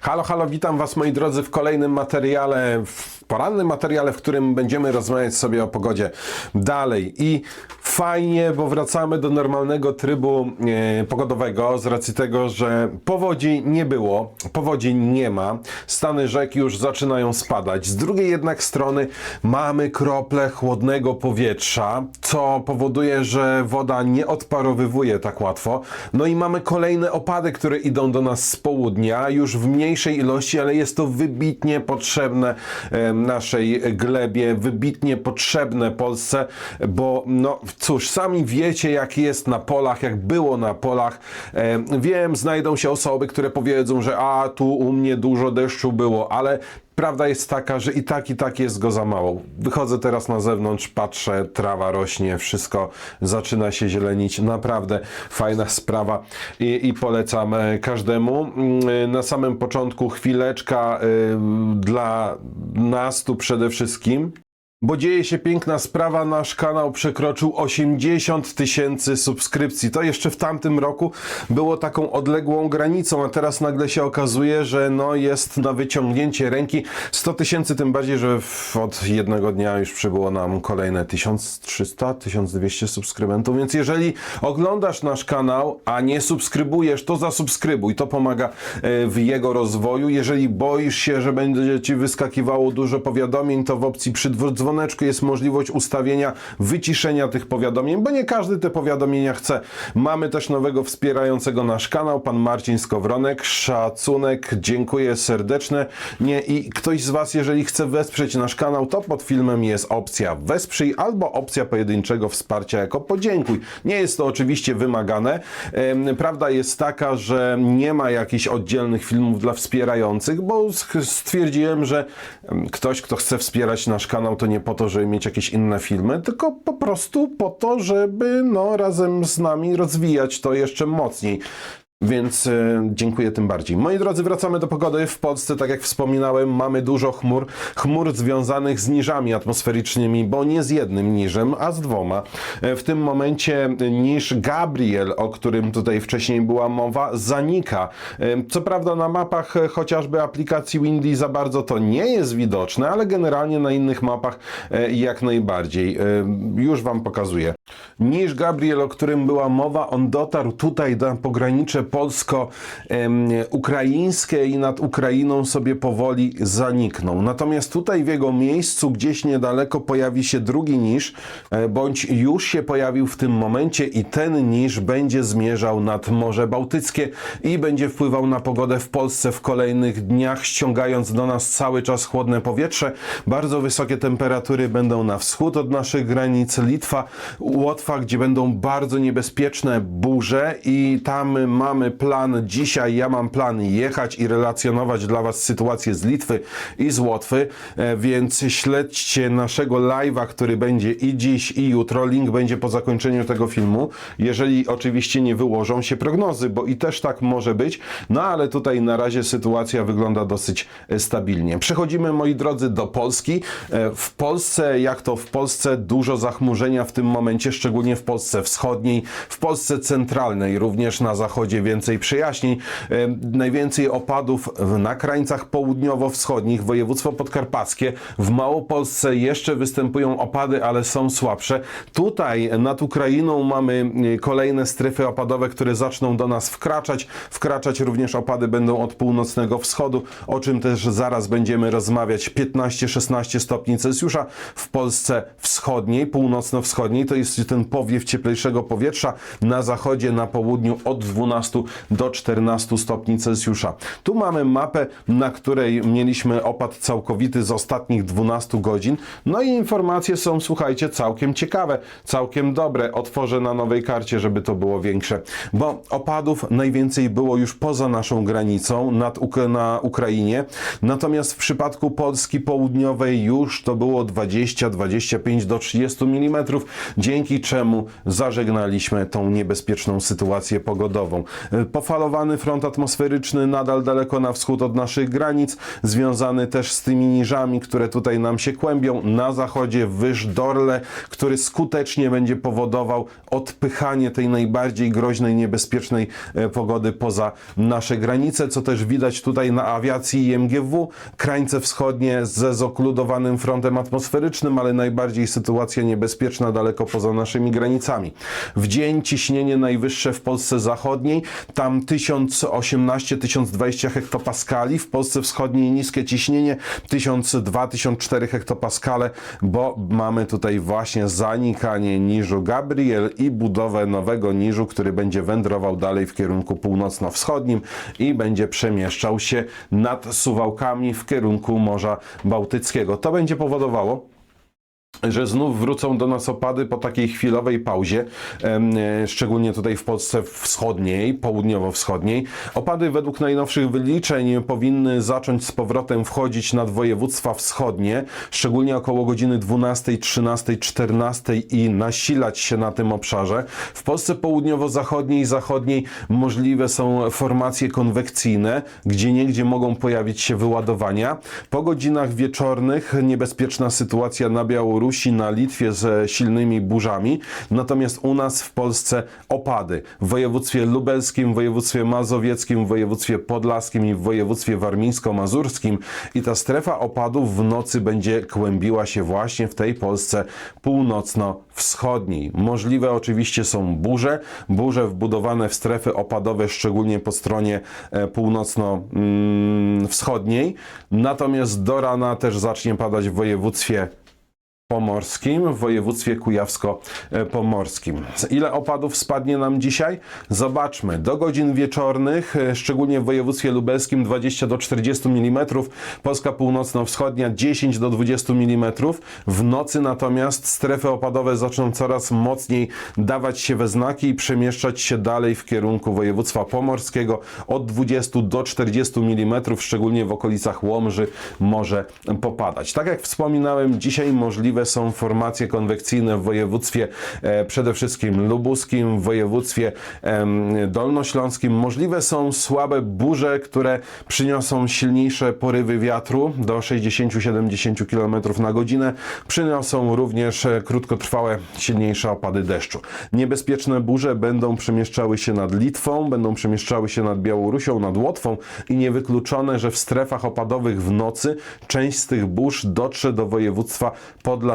Halo, halo, witam Was moi drodzy w kolejnym materiale, w porannym materiale, w którym będziemy rozmawiać sobie o pogodzie dalej. I fajnie, bo wracamy do normalnego trybu e, pogodowego z racji tego, że powodzi nie było, powodzi nie ma, stany rzek już zaczynają spadać. Z drugiej jednak strony mamy krople chłodnego powietrza, co powoduje, że woda nie odparowywuje tak łatwo. No i mamy kolejne opady, które idą do nas z południa, już w mniejszej ilości, ale jest to wybitnie potrzebne naszej glebie, wybitnie potrzebne Polsce, bo no cóż, sami wiecie jak jest na polach, jak było na polach. Wiem, znajdą się osoby, które powiedzą, że a tu u mnie dużo deszczu było, ale Prawda jest taka, że i tak, i tak jest go za mało. Wychodzę teraz na zewnątrz, patrzę, trawa rośnie, wszystko zaczyna się zielenić. Naprawdę fajna sprawa i, i polecam e, każdemu. Mm, Na samym początku chwileczka y, dla nas tu przede wszystkim. Bo dzieje się piękna sprawa, nasz kanał przekroczył 80 tysięcy subskrypcji. To jeszcze w tamtym roku było taką odległą granicą, a teraz nagle się okazuje, że no jest na wyciągnięcie ręki 100 tysięcy, tym bardziej, że w, od jednego dnia już przybyło nam kolejne 1300, 1200 subskrybentów, więc jeżeli oglądasz nasz kanał, a nie subskrybujesz, to zasubskrybuj, to pomaga e, w jego rozwoju. Jeżeli boisz się, że będzie ci wyskakiwało dużo powiadomień, to w opcji przy dzwoneczku jest możliwość ustawienia wyciszenia tych powiadomień, bo nie każdy te powiadomienia chce. Mamy też nowego wspierającego nasz kanał, pan Marcin Skowronek. Szacunek, dziękuję serdeczne. Nie, i ktoś z Was, jeżeli chce wesprzeć nasz kanał, to pod filmem jest opcja wesprzyj albo opcja pojedynczego wsparcia jako podziękuj. Nie jest to oczywiście wymagane. Prawda jest taka, że nie ma jakichś oddzielnych filmów dla wspierających, bo stwierdziłem, że ktoś, kto chce wspierać nasz kanał, to nie po to, żeby mieć jakieś inne filmy, tylko po prostu po to, żeby no, razem z nami rozwijać to jeszcze mocniej. Więc e, dziękuję tym bardziej. Moi drodzy, wracamy do pogody. W Polsce, tak jak wspominałem, mamy dużo chmur. Chmur związanych z niżami atmosferycznymi, bo nie z jednym niżem, a z dwoma. E, w tym momencie niż Gabriel, o którym tutaj wcześniej była mowa, zanika. E, co prawda na mapach chociażby aplikacji Windy za bardzo to nie jest widoczne, ale generalnie na innych mapach jak najbardziej. Już Wam pokazuję. Niż Gabriel, o którym była mowa, on dotarł tutaj na pogranicze polsko-ukraińskie i nad Ukrainą sobie powoli zaniknął. Natomiast tutaj w jego miejscu, gdzieś niedaleko, pojawi się drugi niż, e, bądź już się pojawił w tym momencie i ten niż będzie zmierzał nad Morze Bałtyckie i będzie wpływał na pogodę w Polsce w kolejnych dniach, ściągając do nas cały czas chłodne powietrze. Bardzo wysokie temperatury będą na wschód od naszych granic, Litwa, Łotwa, gdzie będą bardzo niebezpieczne burze i tam mamy plan dzisiaj, ja mam plan jechać i relacjonować dla Was sytuację z Litwy i z Łotwy, e, więc śledźcie naszego live'a, który będzie i dziś i jutro, link będzie po zakończeniu tego filmu, jeżeli oczywiście nie wyłożą się prognozy, bo i też tak może być, no ale tutaj na razie sytuacja wygląda dosyć e, stabilnie. Przechodzimy, moi drodzy, do Polski. E, W Polsce, jak to w Polsce, dużo zachmurzenia w tym momencie, szczególnie w Polsce wschodniej, w Polsce centralnej, również na zachodzie więcej przejaśnień. Najwięcej opadów na krańcach południowo-wschodnich, województwo podkarpackie. W Małopolsce jeszcze występują opady, ale są słabsze. Tutaj nad Ukrainą mamy e, kolejne strefy opadowe, które zaczną do nas wkraczać. Wkraczać również opady będą od północnego wschodu, o czym też zaraz będziemy rozmawiać. 15-16 stopni Celsjusza w Polsce wschodniej, północno-wschodniej, to jest ten powiew cieplejszego powietrza. Na zachodzie, na południu od 12 do 14 stopni Celsjusza. Tu mamy mapę, na której mieliśmy opad całkowity z ostatnich 12 godzin. No i informacje są, słuchajcie, całkiem ciekawe, całkiem dobre. Otworzę na nowej karcie, żeby to było większe, bo opadów najwięcej było już poza naszą granicą, nad na Ukrainie. Natomiast w przypadku Polski Południowej już to było 20, 25 do 30 mm, dzięki czemu zażegnaliśmy tą niebezpieczną sytuację pogodową. Pofalowany front atmosferyczny nadal daleko na wschód od naszych granic, związany też z tymi niżami, które tutaj nam się kłębią. Na zachodzie wyż Dorle, który skutecznie będzie powodował odpychanie tej najbardziej groźnej, niebezpiecznej e, pogody poza nasze granice, co też widać tutaj na awiacji i MGW. Krańce wschodnie ze zokludowanym frontem atmosferycznym, ale najbardziej sytuacja niebezpieczna daleko poza naszymi granicami. W dzień ciśnienie najwyższe w Polsce zachodniej, tam 1018-1020 hektopaskali, w Polsce wschodniej niskie ciśnienie 1002-1004 hektopaskale, bo mamy tutaj właśnie zanikanie niżu Gabriel i budowę nowego niżu, który będzie wędrował dalej w kierunku północno-wschodnim i będzie przemieszczał się nad Suwałkami w kierunku Morza Bałtyckiego. To będzie powodowało, że znów wrócą do nas opady po takiej chwilowej pauzie, e, szczególnie tutaj w Polsce wschodniej, południowo-wschodniej. Opady według najnowszych wyliczeń powinny zacząć z powrotem wchodzić nad województwa wschodnie, szczególnie około godziny 12, 13, 14 i nasilać się na tym obszarze. W Polsce południowo-zachodniej i zachodniej możliwe są formacje konwekcyjne, gdzie niegdzie mogą pojawić się wyładowania. Po godzinach wieczornych niebezpieczna sytuacja na Białorusi, na Litwie ze silnymi burzami, natomiast u nas w Polsce opady. W województwie lubelskim, w województwie mazowieckim, w województwie podlaskim i w województwie warmińsko-mazurskim i ta strefa opadów w nocy będzie kłębiła się właśnie w tej Polsce północno-wschodniej. Możliwe oczywiście są burze, burze wbudowane w strefy opadowe, szczególnie po stronie e, północno-wschodniej, natomiast do rana też zacznie padać w województwie pomorskim, w województwie kujawsko-pomorskim. Ile opadów spadnie nam dzisiaj? Zobaczmy. Do godzin wieczornych, e, szczególnie w województwie lubelskim 20 do 40 mm, Polska północno-wschodnia 10 do 20 mm. W nocy natomiast strefy opadowe zaczną coraz mocniej dawać się we znaki i przemieszczać się dalej w kierunku województwa pomorskiego od 20 do 40 mm, szczególnie w okolicach Łomży może popadać. Tak jak wspominałem, dzisiaj możliwe są formacje konwekcyjne w województwie e, przede wszystkim lubuskim, w województwie dolnośląskim. Możliwe są słabe burze, które przyniosą silniejsze porywy wiatru do 60-70 km na godzinę. Przyniosą również e, krótkotrwałe, silniejsze opady deszczu. Niebezpieczne burze będą przemieszczały się nad Litwą, będą przemieszczały się nad Białorusią, nad Łotwą i niewykluczone, że w strefach opadowych w nocy część z tych burz dotrze do województwa podlaskiego,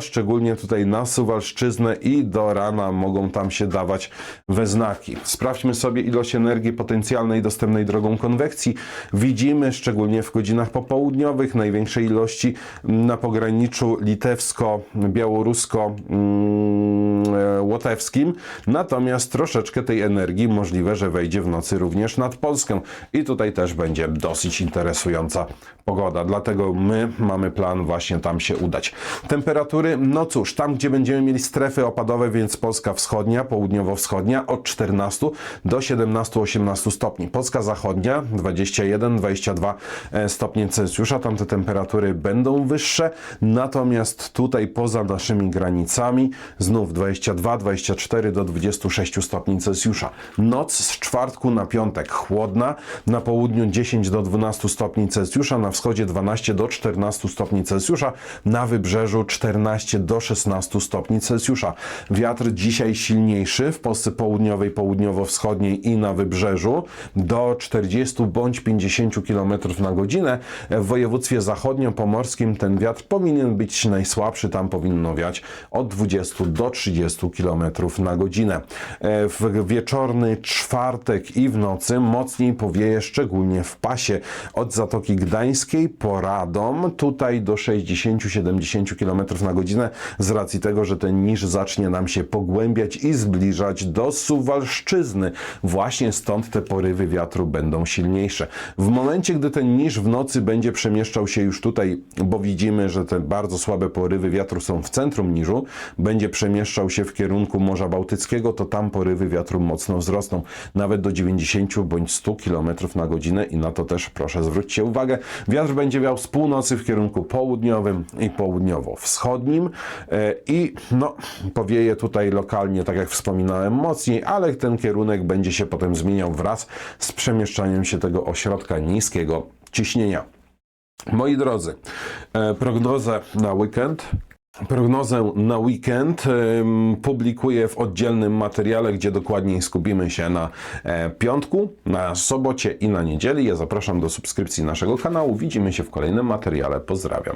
szczególnie tutaj na Suwalszczyznę i do rana mogą tam się dawać we znaki. Sprawdźmy sobie ilość energii potencjalnej dostępnej drogą konwekcji. Widzimy, szczególnie w godzinach popołudniowych, największe ilości na pograniczu litewsko-łotewskim, natomiast troszeczkę tej energii możliwe, że wejdzie w nocy również nad Polskę i tutaj też będzie dosyć interesująca pogoda, dlatego my mamy plan właśnie tam się udać. Temperatury, no cóż, tam gdzie będziemy mieli strefy opadowe, więc Polska wschodnia, południowo-wschodnia od 14 do 17-18 stopni. Polska zachodnia 21-22 stopnie Celsjusza, tam te temperatury będą wyższe, natomiast tutaj poza naszymi granicami znów 22-24 do 26 stopni Celsjusza. Noc z czwartku na piątek chłodna, na południu 10 do 12 stopni Celsjusza, na wschodzie 12 do 14 stopni Celsjusza, na wybrzeżu 14 do 16 stopni Celsjusza. Wiatr dzisiaj silniejszy w Polsce południowej, południowo-wschodniej i na wybrzeżu do 40 bądź 50 km na godzinę. W województwie zachodnio-pomorskim ten wiatr powinien być najsłabszy, tam powinno wiać od 20 do 30 km na godzinę. E, W wieczorny czwartek i w nocy mocniej powieje, szczególnie w pasie od Zatoki Gdańskiej po Radom, tutaj do 60-70 km na godzinę, z racji tego, że ten niż zacznie nam się pogłębiać i zbliżać do Suwalszczyzny. Właśnie stąd te porywy wiatru będą silniejsze. W momencie, gdy ten niż w nocy będzie przemieszczał się już tutaj, bo widzimy, że te bardzo słabe porywy wiatru są w centrum niżu, będzie przemieszczał się w kierunku Morza Bałtyckiego, to tam porywy wiatru mocno wzrosną, nawet do 90 bądź 100 km na godzinę i na to też proszę zwróćcie uwagę. Wiatr będzie wiał z północy w kierunku południowym i południowym. Południowo-wschodnim e, i no, powieje tutaj lokalnie, tak jak wspominałem, mocniej, ale ten kierunek będzie się potem zmieniał wraz z przemieszczaniem się tego ośrodka niskiego ciśnienia. Moi drodzy, e, prognozę na weekend. Prognozę na weekend publikuję w oddzielnym materiale, gdzie dokładniej skupimy się na e, piątku, na sobocie i na niedzieli. Ja zapraszam do subskrypcji naszego kanału. Widzimy się w kolejnym materiale. Pozdrawiam.